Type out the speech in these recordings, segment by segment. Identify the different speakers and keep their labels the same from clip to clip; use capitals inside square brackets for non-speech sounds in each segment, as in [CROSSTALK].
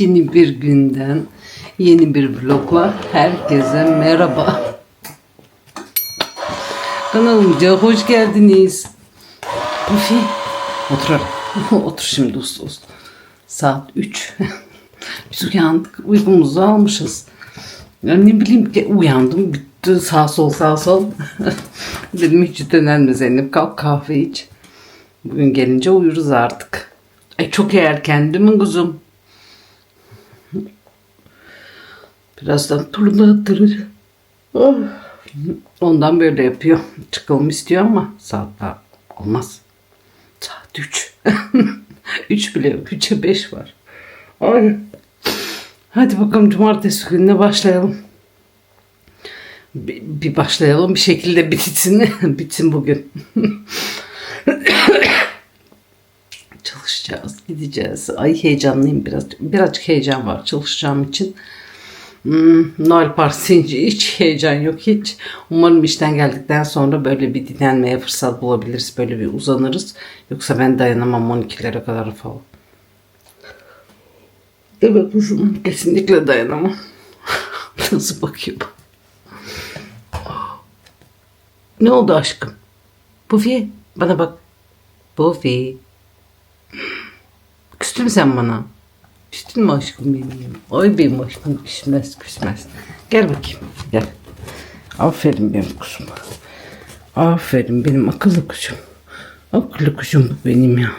Speaker 1: Yeni bir günden, yeni bir vlogla herkese merhaba. Kanalımıza hoş geldiniz. Bufi, otur. [LAUGHS] otur şimdi uslu uslu. Saat 3. [LAUGHS] Biz uyandık, uykumuzu almışız. Ya ne bileyim ki uyandım, bitti sağ sol sağ sol. [LAUGHS] Dedim hiç döner Zeynep kalk kahve iç. Bugün gelince uyuruz artık. Ay çok erken değil mi kuzum? Birazdan turunu attırır. Oh. Ondan böyle yapıyor. Çıkalım istiyor ama saat daha olmaz. Saat 3. 3 [LAUGHS] bile yok. 3'e 5 var. Ay. Hadi bakalım cumartesi gününe başlayalım. Bir, bir başlayalım bir şekilde bitsin. [LAUGHS] bitsin bugün. [LAUGHS] Çalışacağız, gideceğiz. Ay heyecanlıyım biraz. Birazcık heyecan var çalışacağım için. Hmm, Noel Partisi hiç heyecan yok hiç. Umarım işten geldikten sonra böyle bir dinlenmeye fırsat bulabiliriz. Böyle bir uzanırız. Yoksa ben dayanamam 12'lere kadar falan. Evet kuzum kesinlikle dayanamam. [LAUGHS] Nasıl bakıyor bak. Ne oldu aşkım? Bufi bana bak. Bufi. Küstün sen bana? Küstün mü aşkım benim? Ay benim aşkım küsmez küsmez. Gel bakayım gel. Aferin benim kuzum. Aferin benim akıllı kuşum. Akıllı kuşum bu benim ya.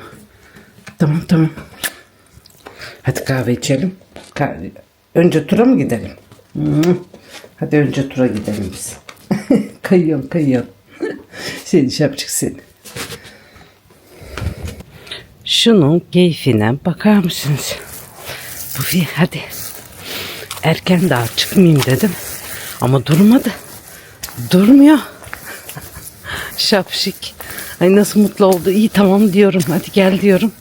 Speaker 1: Tamam tamam. Hadi kahve içelim. Kahve. Önce tura mı gidelim? Hadi önce tura gidelim biz. [LAUGHS] kayıyorsun kayıyorsun. [LAUGHS] seni şapçık seni. Şunun keyfine bakar mısınız? Bir hadi. Erken daha çıkmayayım dedim. Ama durmadı. Durmuyor. [LAUGHS] Şapşik. Ay nasıl mutlu oldu. İyi tamam diyorum. Hadi gel diyorum.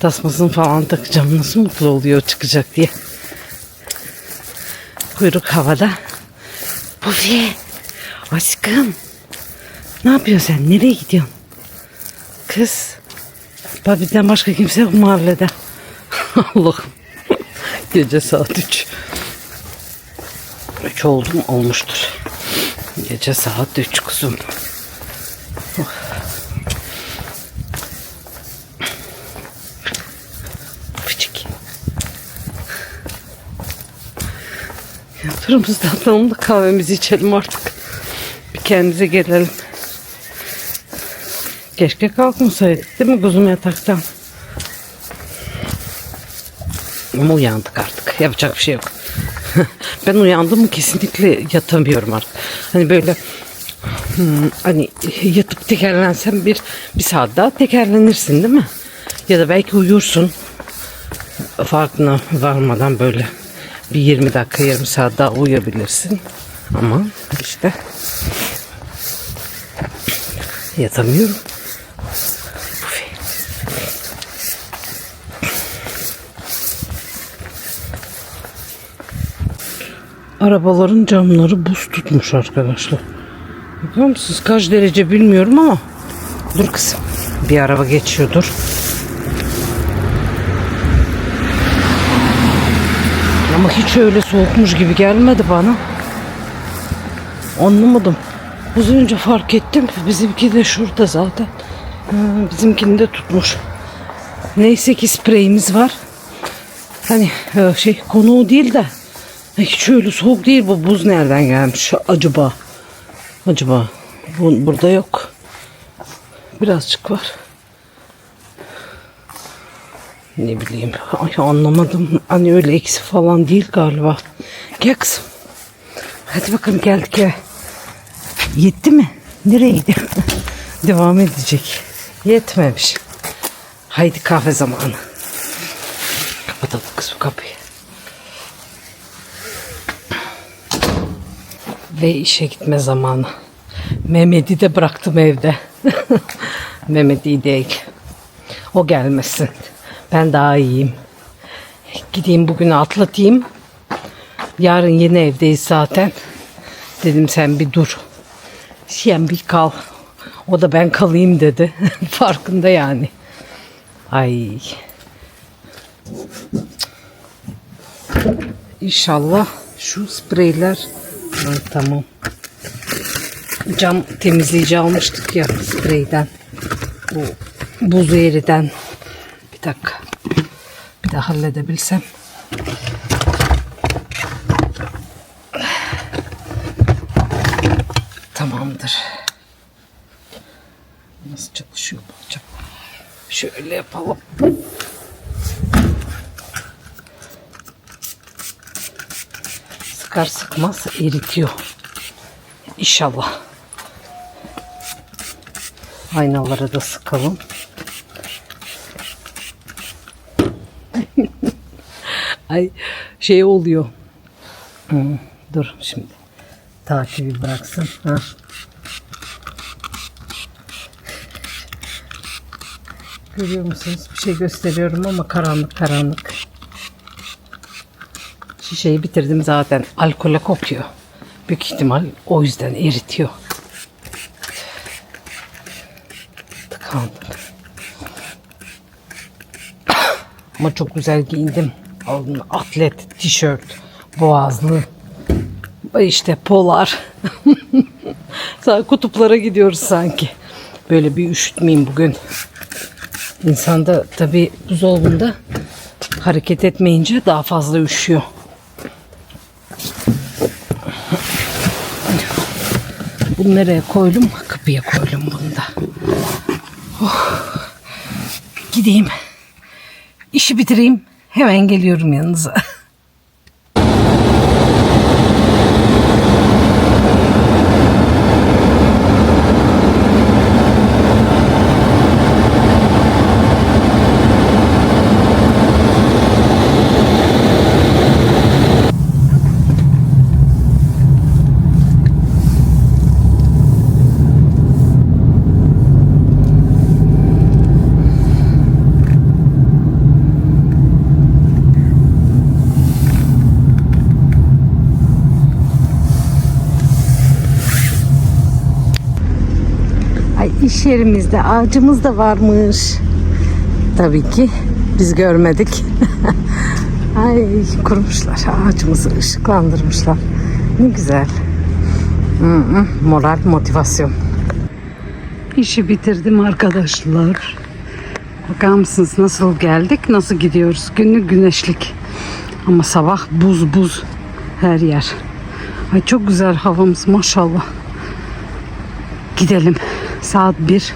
Speaker 1: Tasmasını falan takacağım. Nasıl mutlu oluyor çıkacak diye. Kuyruk havada. Bufi. Aşkım. Ne yapıyorsun sen? Nereye gidiyorsun? Kız. Babiden başka kimse yok mahallede. [LAUGHS] Allah'ım. Gece saat 3. 3 oldu mu? Olmuştur. Gece saat 3 kuzum. Oh. Fıçık. Yatırımızda atalım da kahvemizi içelim artık. Bir kendimize gelelim. Keşke kalkmasaydık değil mi kuzum yataktan? Ama uyandık artık. Yapacak bir şey yok. [LAUGHS] ben uyandım kesinlikle yatamıyorum artık. Hani böyle hmm, hani yatıp tekerlensen bir bir saat daha tekerlenirsin değil mi? Ya da belki uyursun. Farkına varmadan böyle bir 20 dakika yarım saat daha uyuyabilirsin. Ama işte yatamıyorum. Arabaların camları buz tutmuş arkadaşlar. Bakar mısınız kaç derece bilmiyorum ama. Dur kızım. Bir araba geçiyordur. Ama hiç öyle soğukmuş gibi gelmedi bana. Anlamadım. Az önce fark ettim. Bizimki de şurada zaten. Ha, bizimkini de tutmuş. Neyse ki spreyimiz var. Hani e, şey konu değil de hiç öyle soğuk değil bu buz nereden gelmiş acaba? Acaba bu, burada yok. Birazcık var. Ne bileyim ay anlamadım. Hani öyle eksi falan değil galiba. Gel kızım. Hadi bakalım geldik eve. Yetti mi? Nereye? [LAUGHS] Devam edecek. Yetmemiş. Haydi kahve zamanı. Kapatalım kızım kapıyı. Ve işe gitme zamanı. Mehmet'i de bıraktım evde. [LAUGHS] Mehmet'i değil. O gelmesin. Ben daha iyiyim. Gideyim bugün atlatayım. Yarın yine evdeyiz zaten. Dedim sen bir dur. Sen bir kal. O da ben kalayım dedi. [LAUGHS] Farkında yani. Ay. İnşallah şu spreyler Ay, tamam. Cam temizleyici almıştık ya spreyden. Bu buz eriden. Bir dakika. Bir de halledebilsem. Tamamdır. Nasıl çalışıyor bu acaba? Şöyle yapalım. Sıkar sıkmaz eritiyor. İnşallah. Aynalara da sıkalım. [LAUGHS] Ay şey oluyor. Hmm, dur şimdi. Takibi bıraksın. Ha. Görüyor musunuz? Bir şey gösteriyorum ama karanlık karanlık. Şişeyi bitirdim zaten. Alkole kokuyor. Büyük ihtimal o yüzden eritiyor. Tıkandık. [COUGHS] Ama çok güzel giyindim. Aldım atlet, tişört, boğazlı. işte polar. [LAUGHS] Kutuplara gidiyoruz sanki. Böyle bir üşütmeyeyim bugün. İnsanda tabi buzdolabında hareket etmeyince daha fazla üşüyor. Bunu nereye koydum? Kapıya koydum bunu da. Oh. Gideyim. İşi bitireyim. Hemen geliyorum yanınıza. Ay yerimizde ağacımız da varmış. Tabii ki biz görmedik. [LAUGHS] Ay kurmuşlar ağacımızı ışıklandırmışlar. Ne güzel. Moral motivasyon. İşi bitirdim arkadaşlar. Bakar mısınız nasıl geldik, nasıl gidiyoruz? Günlük güneşlik. Ama sabah buz buz her yer. Ay çok güzel havamız maşallah. Gidelim. Saat 1.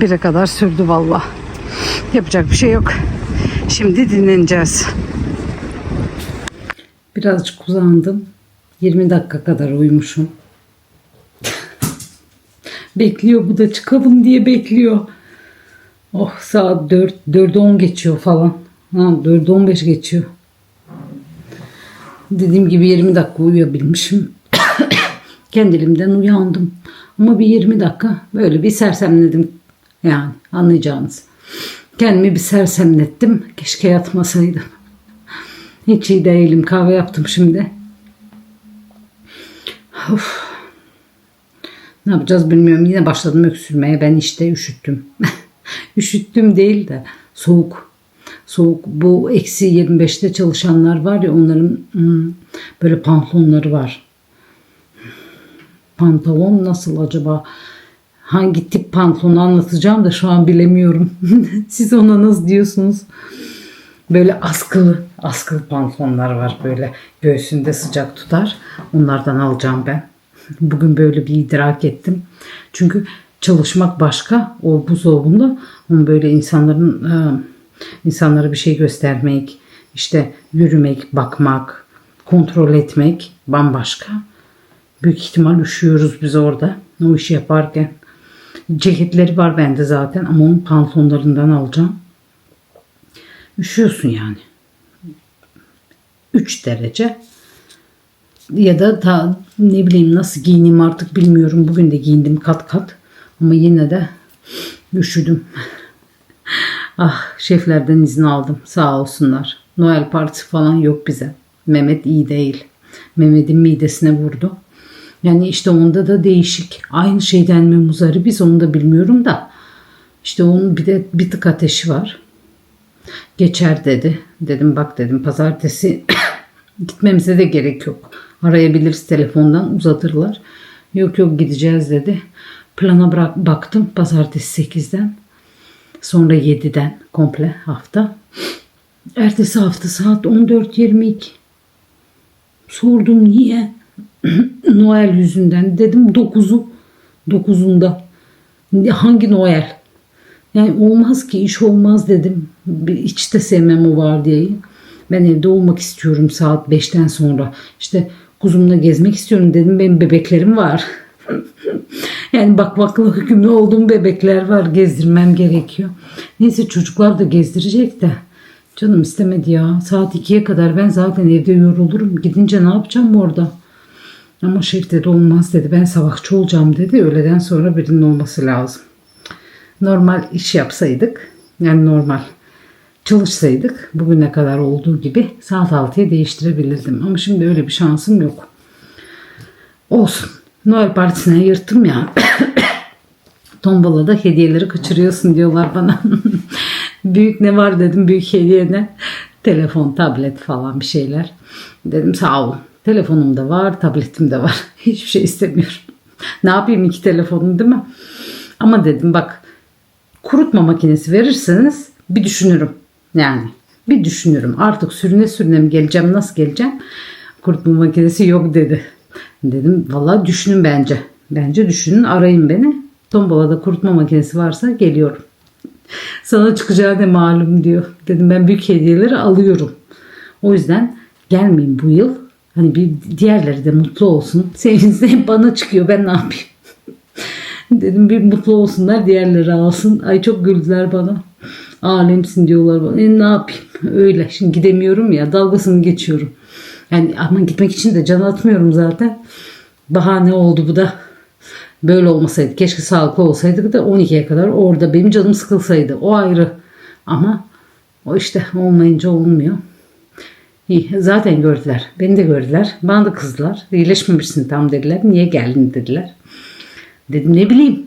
Speaker 1: 1'e kadar sürdü valla. Yapacak bir şey yok. Şimdi dinleneceğiz. Birazcık uzandım. 20 dakika kadar uyumuşum. bekliyor bu da çıkalım diye bekliyor. Oh saat 4, 4'e 10 geçiyor falan. Ha, 4'e 15 geçiyor. Dediğim gibi 20 dakika uyuyabilmişim. [COUGHS] Kendiliğimden uyandım. Ama bir 20 dakika böyle bir sersemledim. Yani anlayacağınız. Kendimi bir sersemlettim. Keşke yatmasaydım. [LAUGHS] Hiç iyi değilim. Kahve yaptım şimdi. Of. Ne yapacağız bilmiyorum. Yine başladım öksürmeye. Ben işte üşüttüm. [LAUGHS] üşüttüm değil de soğuk. Soğuk. Bu eksi 25'te çalışanlar var ya onların hmm, böyle pantolonları var pantolon nasıl acaba? Hangi tip pantolonu anlatacağım da şu an bilemiyorum. [LAUGHS] Siz ona nasıl diyorsunuz? Böyle askılı, askılı pantolonlar var böyle göğsünde sıcak tutar. Onlardan alacağım ben. [LAUGHS] Bugün böyle bir idrak ettim. Çünkü çalışmak başka o buzdolabında onu böyle insanların e, insanlara bir şey göstermek, işte yürümek, bakmak, kontrol etmek bambaşka. Büyük ihtimal üşüyoruz biz orada. O işi yaparken. Ceketleri var bende zaten ama onun pantolonlarından alacağım. Üşüyorsun yani. 3 derece. Ya da ta, ne bileyim nasıl giyineyim artık bilmiyorum. Bugün de giyindim kat kat. Ama yine de üşüdüm. [LAUGHS] ah şeflerden izin aldım. Sağ olsunlar. Noel partisi falan yok bize. Mehmet iyi değil. Mehmet'in midesine vurdu. Yani işte onda da değişik. Aynı şeyden mi muzaribiz onu da bilmiyorum da. İşte onun bir de bir tık ateşi var. Geçer dedi. Dedim bak dedim pazartesi [COUGHS] Gitmemize de gerek yok. Arayabiliriz telefondan uzatırlar. Yok yok gideceğiz dedi. Plana bırak, baktım pazartesi 8'den. Sonra 7'den komple hafta. Ertesi hafta saat 14.22. Sordum niye? Noel yüzünden. Dedim 9'u. 9'unda. Hangi Noel? Yani olmaz ki iş olmaz dedim. Hiç de sevmem o var diye. Ben evde olmak istiyorum saat 5'ten sonra. İşte kuzumla gezmek istiyorum dedim. Benim bebeklerim var. [LAUGHS] yani bakmakla hükümlü olduğum bebekler var. Gezdirmem gerekiyor. Neyse çocuklar da gezdirecek de. Canım istemedi ya. Saat 2'ye kadar ben zaten evde yorulurum. Gidince ne yapacağım orada? Ama şef dedi olmaz dedi. Ben sabahçı olacağım dedi. Öğleden sonra birinin olması lazım. Normal iş yapsaydık yani normal çalışsaydık bugüne kadar olduğu gibi saat 6'ya değiştirebilirdim. Ama şimdi öyle bir şansım yok. Olsun. Noel partisine yırttım ya. [COUGHS] Tombalada hediyeleri kaçırıyorsun diyorlar bana. [LAUGHS] büyük ne var dedim büyük hediye ne? Telefon, tablet falan bir şeyler. Dedim sağ olun. Telefonum da var, tabletim de var. [LAUGHS] Hiçbir şey istemiyorum. ne yapayım iki telefonum değil mi? Ama dedim bak kurutma makinesi verirseniz bir düşünürüm. Yani bir düşünürüm. Artık sürüne sürüne mi geleceğim, nasıl geleceğim? Kurutma makinesi yok dedi. Dedim valla düşünün bence. Bence düşünün arayın beni. Tombalada kurutma makinesi varsa geliyorum. Sana çıkacağı da malum diyor. Dedim ben büyük hediyeleri alıyorum. O yüzden gelmeyeyim bu yıl. Hani bir diğerleri de mutlu olsun. Sevinsin hep bana çıkıyor ben ne yapayım. [LAUGHS] Dedim bir mutlu olsunlar diğerleri alsın. Ay çok güldüler bana. Alemsin diyorlar bana. E, ne yapayım öyle. Şimdi gidemiyorum ya dalgasını geçiyorum. Yani ama gitmek için de can atmıyorum zaten. Bahane oldu bu da. Böyle olmasaydı. Keşke sağlıklı olsaydık da 12'ye kadar orada benim canım sıkılsaydı. O ayrı. Ama o işte olmayınca olmuyor. İyi, zaten gördüler. Beni de gördüler. Bana da kızdılar. İyileşmemişsin tam dediler. Niye geldin dediler. Dedim ne bileyim.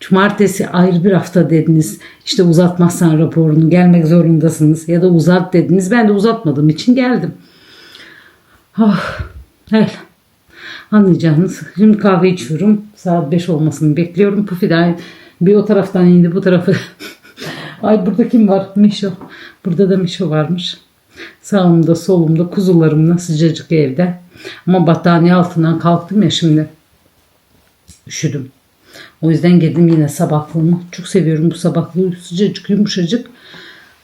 Speaker 1: Cumartesi ayrı bir hafta dediniz. İşte uzatmazsan raporunu gelmek zorundasınız. Ya da uzat dediniz. Ben de uzatmadığım için geldim. Ah, öyle. Anlayacağınız. Şimdi kahve içiyorum. Saat 5 olmasını bekliyorum. Pufi'den bir o taraftan indi bu tarafı. [LAUGHS] Ay burada kim var? Mişo. Burada da Mişo varmış. Sağımda solumda kuzularımla sıcacık evde. Ama battaniye altından kalktım ya şimdi. Üşüdüm. O yüzden geldim yine sabahlığımı. Çok seviyorum bu sabahlığı. Sıcacık yumuşacık.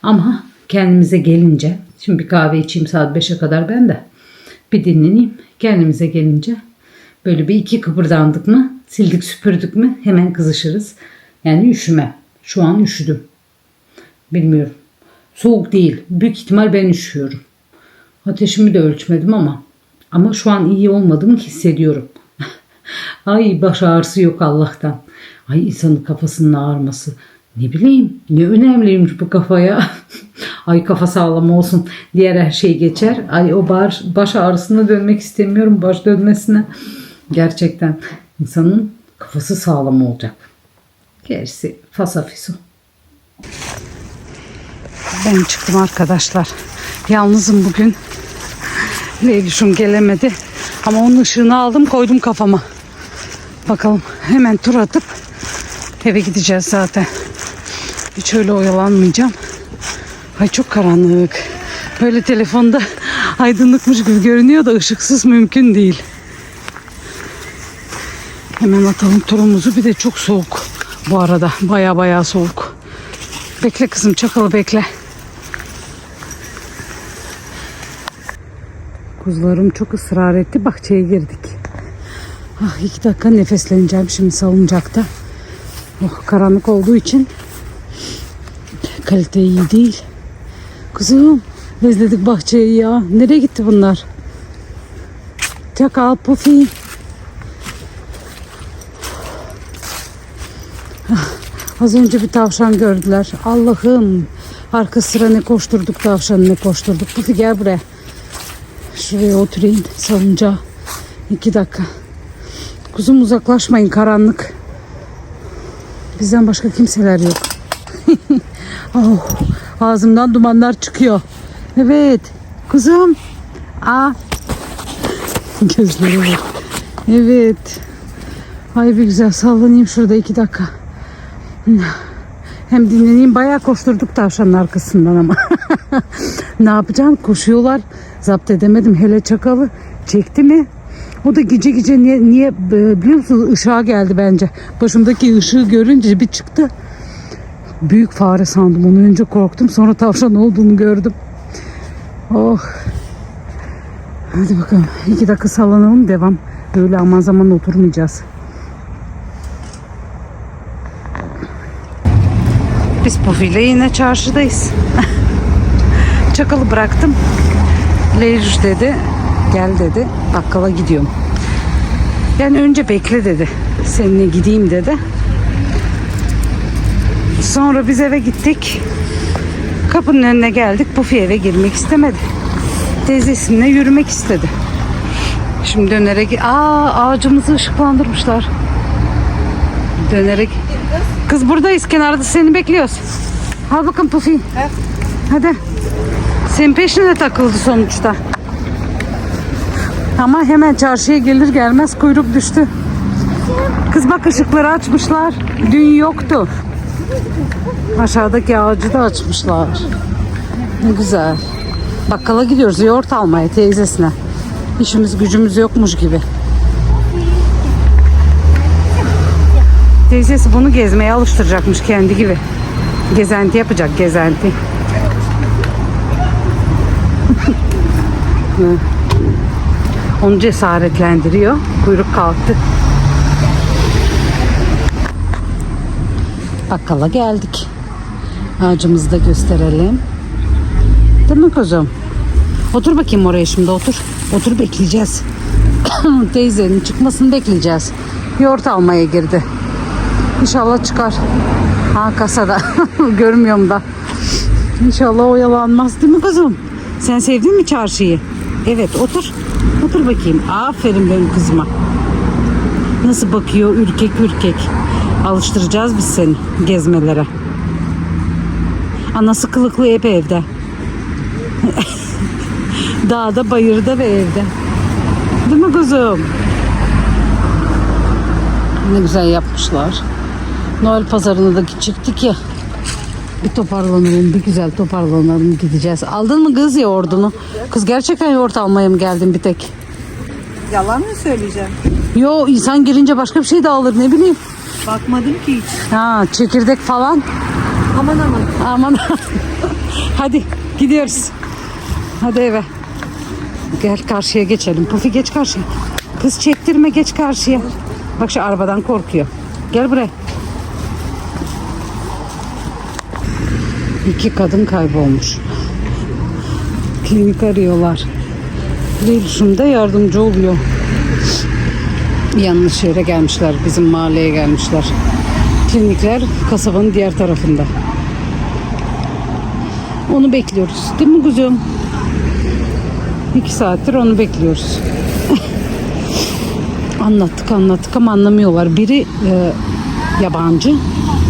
Speaker 1: Ama kendimize gelince. Şimdi bir kahve içeyim saat 5'e kadar ben de. Bir dinleneyim. Kendimize gelince böyle bir iki kıpırdandık mı sildik süpürdük mü hemen kızışırız. Yani üşüme. Şu an üşüdüm. Bilmiyorum. Soğuk değil. Büyük ihtimal ben üşüyorum. Ateşimi de ölçmedim ama ama şu an iyi olmadığımı hissediyorum. [LAUGHS] Ay baş ağrısı yok Allah'tan. Ay insanın kafasının ağrıması. Ne bileyim ne önemliymiş bu kafaya. [LAUGHS] Ay kafa sağlam olsun. Diğer her şey geçer. Ay o baş, baş ağrısına dönmek istemiyorum. Baş dönmesine. Gerçekten insanın kafası sağlam olacak. Gerisi fasafiso. Ben çıktım arkadaşlar. Yalnızım bugün. Leylüşüm gelemedi. Ama onun ışığını aldım koydum kafama. Bakalım hemen tur atıp eve gideceğiz zaten. Hiç öyle oyalanmayacağım. Ay çok karanlık. Böyle telefonda [LAUGHS] aydınlıkmış gibi görünüyor da ışıksız mümkün değil. Hemen atalım turumuzu. Bir de çok soğuk bu arada. Baya baya soğuk. Bekle kızım çakalı bekle. Kuzularım çok ısrar etti. Bahçeye girdik. Ah iki dakika nefesleneceğim şimdi salıncakta. Oh, karanlık olduğu için kalite iyi değil. Kızım bezledik bahçeyi ya. Nereye gitti bunlar? Çakal Pufi. Ah, Az önce bir tavşan gördüler. Allah'ım. Arka sıra ne koşturduk tavşanı ne koşturduk. Pufi gel buraya. Şuraya oturayım salıncağa. İki dakika. Kuzum uzaklaşmayın karanlık. Bizden başka kimseler yok. [LAUGHS] oh, ağzımdan dumanlar çıkıyor. Evet. Kuzum. Aa. [LAUGHS] Gözleri bak. Evet. Ay bir güzel sallanayım şurada iki dakika. Hem dinleneyim bayağı koşturduk tavşanın arkasından ama. [LAUGHS] ne yapacaksın? Koşuyorlar. Zapt edemedim. Hele çakalı çekti mi? O da gece gece niye, niye e, biliyor musunuz ışığa geldi bence. Başımdaki ışığı görünce bir çıktı. Büyük fare sandım. Onu önce korktum. Sonra tavşan olduğunu gördüm. Oh. Hadi bakalım. İki dakika sallanalım. Devam. Böyle aman zaman oturmayacağız. Biz Pufi'yle yine çarşıdayız. [LAUGHS] Çakalı bıraktım. Leyruş dedi. Gel dedi. Bakkala gidiyorum. Yani önce bekle dedi. Seninle gideyim dedi. Sonra biz eve gittik. Kapının önüne geldik. Pufi eve girmek istemedi. Teyzesininle yürümek istedi. Şimdi dönerek... Aa ağacımızı ışıklandırmışlar. Dönerek... Kız buradayız kenarda seni bekliyoruz. Al bakın Pufi. Hadi. Senin peşine takıldı sonuçta. Ama hemen çarşıya gelir gelmez kuyruk düştü. Kız bak ışıkları açmışlar. Dün yoktu. Aşağıdaki ağacı da açmışlar. Ne güzel. Bakkala gidiyoruz yoğurt almaya teyzesine. İşimiz gücümüz yokmuş gibi. Teyzesi bunu gezmeye alıştıracakmış kendi gibi. Gezenti yapacak gezenti. Onu cesaretlendiriyor. Kuyruk kalktı. Bakkala geldik. Ağacımızı da gösterelim. Değil mi kuzum? Otur bakayım oraya şimdi otur. Otur bekleyeceğiz. [COUGHS] Teyzenin çıkmasını bekleyeceğiz. Yoğurt almaya girdi. İnşallah çıkar. Ha kasada. [LAUGHS] Görmüyorum da. İnşallah oyalanmaz değil mi kızım? Sen sevdin mi çarşıyı? Evet otur. Otur bakayım. Aferin benim kızıma. Nasıl bakıyor ürkek ürkek. Alıştıracağız biz seni gezmelere. Anası kılıklı hep evde. [LAUGHS] Dağda, bayırda ve evde. Değil mi kuzum? Ne güzel yapmışlar. Noel pazarına da çıktık ya. Bir toparlanalım, bir güzel toparlanalım gideceğiz. Aldın mı kız yoğurdunu? Kız gerçekten yoğurt almaya mı geldin bir tek?
Speaker 2: Yalan mı söyleyeceğim?
Speaker 1: Yo insan girince başka bir şey de alır ne bileyim.
Speaker 2: Bakmadım ki hiç.
Speaker 1: Ha çekirdek falan.
Speaker 2: Aman aman.
Speaker 1: Aman. [LAUGHS] Hadi gidiyoruz. Hadi eve. Gel karşıya geçelim. Pufi geç karşıya. Kız çektirme geç karşıya. Bak şu arabadan korkuyor. Gel buraya. İki kadın kaybolmuş. Klinik arıyorlar. Leylus'um da yardımcı oluyor. Yanlış yere gelmişler. Bizim mahalleye gelmişler. Klinikler kasabanın diğer tarafında. Onu bekliyoruz. Değil mi kuzum? İki saattir onu bekliyoruz. [LAUGHS] anlattık anlattık ama anlamıyorlar. Biri e, yabancı.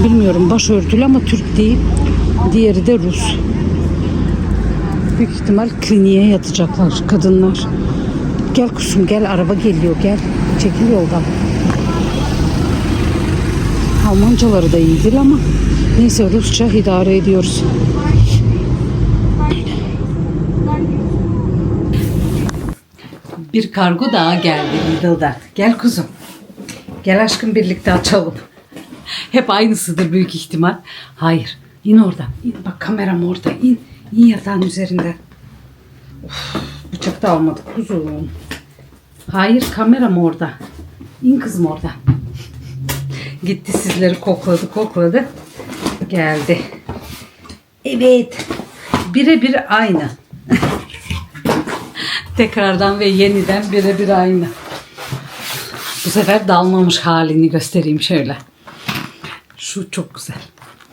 Speaker 1: Bilmiyorum başörtülü ama Türk değil. Diğeri de Rus. Büyük ihtimal kliniğe yatacaklar kadınlar. Gel kuzum gel araba geliyor gel. Çekil yoldan. Almancaları da iyi değil ama neyse Rusça idare ediyoruz. Bir kargo daha geldi Lidl'da. Gel kuzum. Gel aşkım birlikte açalım. Hep aynısıdır büyük ihtimal. Hayır. İn oradan. İn. Bak kameram orada. İn. İn yatağın üzerinden. Of, bıçak da almadık kuzum. Hayır kameram orada. İn kızım oradan. Gitti sizleri kokladı kokladı. Geldi. Evet. Birebir aynı. [LAUGHS] Tekrardan ve yeniden birebir aynı. Bu sefer dalmamış halini göstereyim şöyle. Şu çok güzel.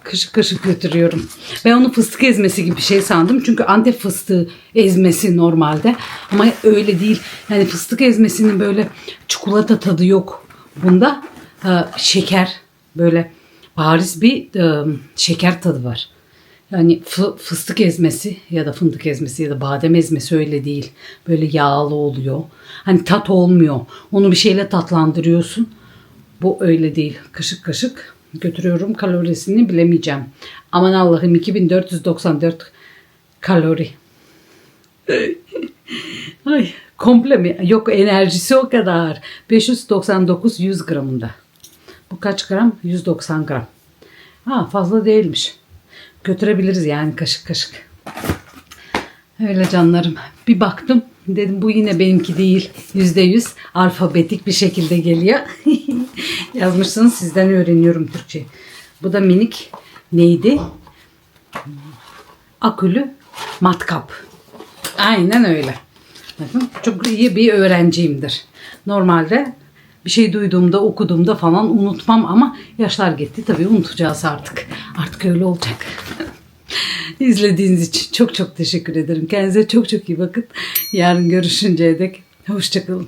Speaker 1: Kışık kışık götürüyorum. Ben onu fıstık ezmesi gibi bir şey sandım. Çünkü antep fıstığı ezmesi normalde. Ama öyle değil. Yani fıstık ezmesinin böyle çikolata tadı yok. Bunda e, şeker böyle bariz bir e, şeker tadı var. Yani fı- fıstık ezmesi ya da fındık ezmesi ya da badem ezmesi öyle değil. Böyle yağlı oluyor. Hani tat olmuyor. Onu bir şeyle tatlandırıyorsun. Bu öyle değil. Kaşık kaşık götürüyorum. Kalorisini bilemeyeceğim. Aman Allah'ım 2494 kalori. Ay komple mi? Yok enerjisi o kadar. 599 100 gramında. Bu kaç gram? 190 gram. Ha fazla değilmiş. Götürebiliriz yani kaşık kaşık. Öyle canlarım. Bir baktım dedim bu yine benimki değil. Yüzde yüz alfabetik bir şekilde geliyor. [LAUGHS] [LAUGHS] Yazmışsınız sizden öğreniyorum Türkçe. Bu da minik neydi? Akülü matkap. Aynen öyle. Bakın, Çok iyi bir öğrenciyimdir. Normalde bir şey duyduğumda, okuduğumda falan unutmam ama yaşlar gitti. Tabii unutacağız artık. Artık öyle olacak. [LAUGHS] İzlediğiniz için çok çok teşekkür ederim. Kendinize çok çok iyi bakın. Yarın görüşünceye dek hoşçakalın.